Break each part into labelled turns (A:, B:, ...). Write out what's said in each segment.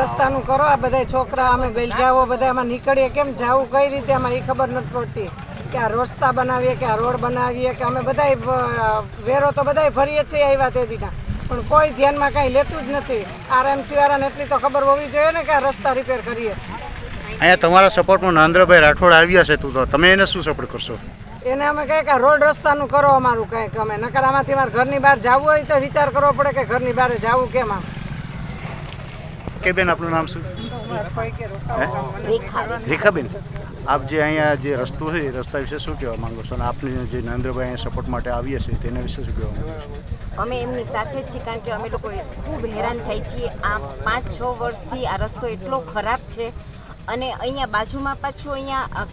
A: રસ્તાનું કરો આ બધા છોકરા અમે ગલઢાઓ બધા એમાં નીકળીએ. કેમ જવું કઈ રીતે એમાં એ ખબર નથી પડતી. કે આ રસ્તા બનાવીએ કે આ રોડ બનાવીએ કે અમે બધાય વેરો તો બધાય ફરીએ છીએ આવ્યા તે દીના. પણ કોઈ ધ્યાનમાં કાંઈ લેતું જ નથી. આરએમસી વાળાને એટલી તો ખબર હોવી જોઈએ ને કે આ રસ્તા રિપેર કરીએ.
B: અહીંયા તમારા સપોર્ટમાં નરેન્દ્રભાઈ રાઠોડ આવ્યા છે તું તો. તમે એને શું સપોર્ટ કરશો?
A: એને અમે કહે કે આ રોડ રસ્તાનું કરો અમારું કંઈક અમે. નકર આમાંથી મારે ઘરની બહાર જવું હોય તો વિચાર કરવો પડે કે ઘરની બહાર જવું કેમ આમ.
B: કે બેન, આપનું નામ શું?
C: રેખા
B: રેખાબેન. આપ જે અહીંયા જે રસ્તો છે, એ રસ્તા વિશે શું કહેવા માંગો છો? અને આપને જે નરેન્દ્રભાઈ સપોર્ટ માટે આવીએ છીએ, તેના વિશે શું કહેવા માંગો છો?
C: અમે એમની સાથે જ છીએ, કારણ કે અમે લોકો ખૂબ હેરાન થાય છીએ. આ પાંચ છ વર્ષથી આ રસ્તો એટલો ખરાબ છે અને અહીંયા બાજુમાં પાછું અહીંયા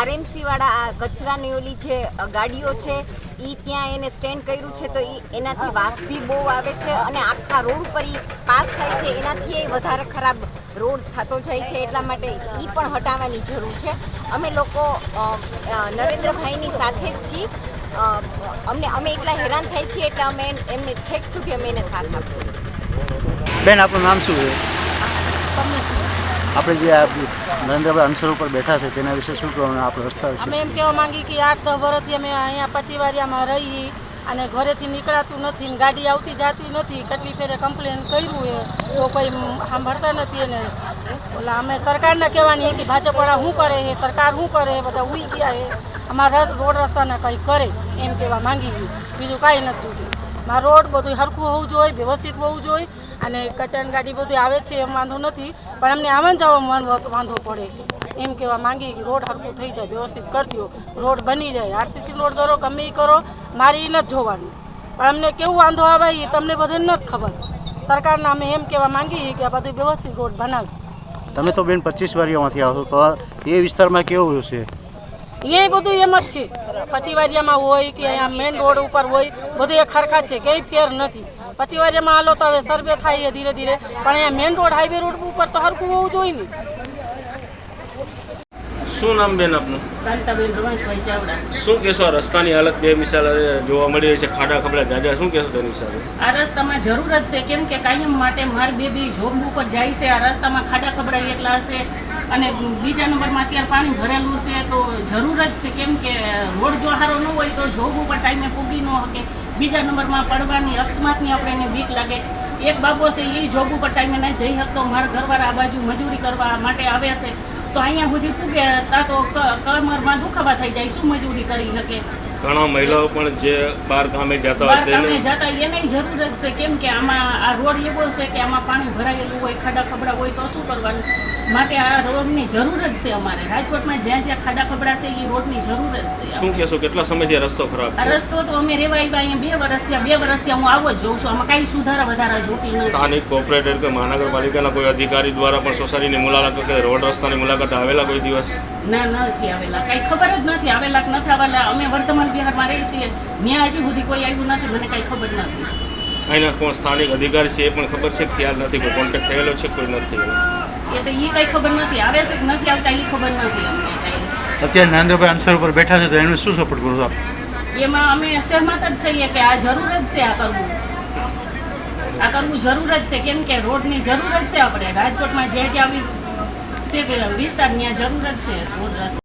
C: આરએમસી વાળા આ કચરાની ઓલી જે ગાડીઓ છે એ ત્યાં એને સ્ટેન્ડ કર્યું છે તો એ એનાથી વાસ બી બહુ આવે છે અને આખા રોડ પર એ પાસ થાય છે. એનાથી એ વધારે ખરાબ રોડ થતો જાય છે એટલા માટે એ પણ હટાવવાની જરૂર છે. અમે લોકો નરેન્દ્રભાઈની સાથે જ છીએ. અમને અમે એટલા હેરાન થાય છીએ એટલે અમે એમને છેક સુધી અમે એને સાથ આપશું.
B: બેન આપણું નામ શું છે? આપણે જે નરેન્દ્રભાઈ અનસર ઉપર બેઠા છે, તેના વિશે શું કહેવાનું આપણે રસ્તા
D: અમે એમ કહેવા માંગી કે આઠ દસ વર્ષથી અમે અહીંયા પચીવારિયામાં રહી અને ઘરેથી નીકળાતું નથી ને ગાડી આવતી જાતી નથી, કેટલી ફેરે કમ્પ્લેન કર્યું એ તો કોઈ સાંભળતા નથી અને ઓલા અમે સરકારને કહેવાની કે ભાજપવાળા શું કરે એ સરકાર શું કરે બધા ઉઈ ગયા એ અમારા રોડ રસ્તાને કંઈ કરે એમ કહેવા માંગી ગયું બીજું કાંઈ નથી મારા રોડ બધું સરખું હોવું જોઈએ વ્યવસ્થિત હોવું જોઈએ અને કચરાની ગાડી બધું આવે છે એમ વાંધો નથી પણ અમને આવન જવામાં વાંધો પડે. એમ કહેવા માંગી કે રોડ સરખું થઈ જાય વ્યવસ્થિત કરી દો. રોડ બની જાય. આરસીસી રોડ કરો ગમે એ કરો મારી નથી જોવાનું. પણ અમને કેવું વાંધો આવે એ તમને બધાને નથી ખબર. સરકારને અમે એમ કહેવા માંગીએ કે આ બધું વ્યવસ્થિત રોડ બનાવી.
B: તમે તો બેન પચીસ વારિયામાંથી આવો તો એ વિસ્તારમાં કેવું છે
D: એ બધું એમ જ છે. પછી વારિયામાં હોય કે અહીંયા મેઇન રોડ ઉપર હોય, બધું એ ખરખા છે કંઈ ફેર નથી. પછી વારિયામાં હાલો તો હવે સર્વે થાય છે ધીરે ધીરે. પણ અહીંયા મેઇન રોડ હાઈવે રોડ ઉપર તો હરખું હોવું જોઈએ ને.
E: શું નામ બેન આપનું?
F: કાંતાબેન રમેશભાઈ ચાવડા.
E: શું કહેશો આ રસ્તાની હાલત બે મિસાલ જોવા મળી રહી છે ખાડા ખબડા જાજા શું કહેશો તેની સાથે?
F: આ રસ્તામાં જરૂર જ છે કેમ કે કાયમ માટે માર બેબી જોબ ઉપર જાય છે આ રસ્તામાં ખાડા ખબડા એટલા હશે અને બીજા નંબરમાં અત્યારે પાણી ભરેલું છે તો જરૂર જ છે કેમ કે રોડ જો સારો ન હોય તો જોબ ઉપર ટાઈમે પૂગી ન શકે. બીજા નંબરમાં પડવાની અકસ્માતની આપણે એને બીક લાગે. એક બાબો છે એ જોબ ઉપર ટાઈમે નહીં જઈ શકતો મારા ઘરવાળા આ બાજુ મજૂરી કરવા માટે આવે છે. તો અહીંયા સુધી પૂગે તા તો કમરમાં દુખાવા થઈ જાય શું મજૂરી કરી શકે?
E: ઘણા મહિલાઓ પણ જે બાર ગામે જતા હોય તેને
F: જતા એને જરૂર જ છે. કેમ કે આમાં આ રોડ એવો છે કે આમાં પાણી ભરાયેલું હોય ખાડા ખબડા હોય તો શું કરવાનું? માટે આ રોડની જરૂર જ છે અમારે. રાજકોટમાં જ્યાં જ્યાં ખાડા ખબડા છે એ રોડની જરૂર જ છે
E: શું કહેશો કેટલા સમયથી રસ્તો ખરાબ
F: આ
E: છે?
F: રસ્તો તો અમે રેવા આવ્યા અહીંયા બે વર્ષથી બે વર્ષથી હું આવો જ જોઉં છું. આમાં કાંઈ સુધારા વધારા જોતી નથી.
E: સ્થાનિક કોર્પોરેટર કે મહાનગરપાલિકાના કોઈ અધિકારી દ્વારા પણ સોસાયટીની મુલાકાત કે રોડ રસ્તાની મુલાકાત આવેલા કોઈ દિવસ?
F: ના નથી આવેલા. કાંઈ ખબર જ નથી. આવેલા કે નથી આવેલા. અમે વર્તમાન બિહારમાં રહીએ છીએ. ત્યાં હજી સુધી કોઈ આવ્યું નથી. મને કાંઈ ખબર નથી.
E: અહીંના કોણ સ્થાનિક અધિકારી છે એ પણ ખબર છે કે ખ્યાલ નથી કોઈ કોન્ટેક્ટ થયેલો છે કોઈ નથી થયેલો?
F: એ તો એ કંઈ ખબર નથી આવે છે કે નથી આવતા એ ખબર નથી અમને
B: અત્યારે નરેન્દ્રભાઈ અનસર ઉપર બેઠા છે તો એમને શું સપોર્ટ કરો આપ?
F: એમાં અમે સહેમત જ થઈએ કે આ જરૂર જ છે આ કરવું. આ કરવું જરૂર જ છે. કેમ કે રોડની જરૂર જ છે આપણે. રાજકોટમાં જે ક્યાં આવી વિસ્તાર ત્યાં જરૂર જ છે રોડ રસ્તા.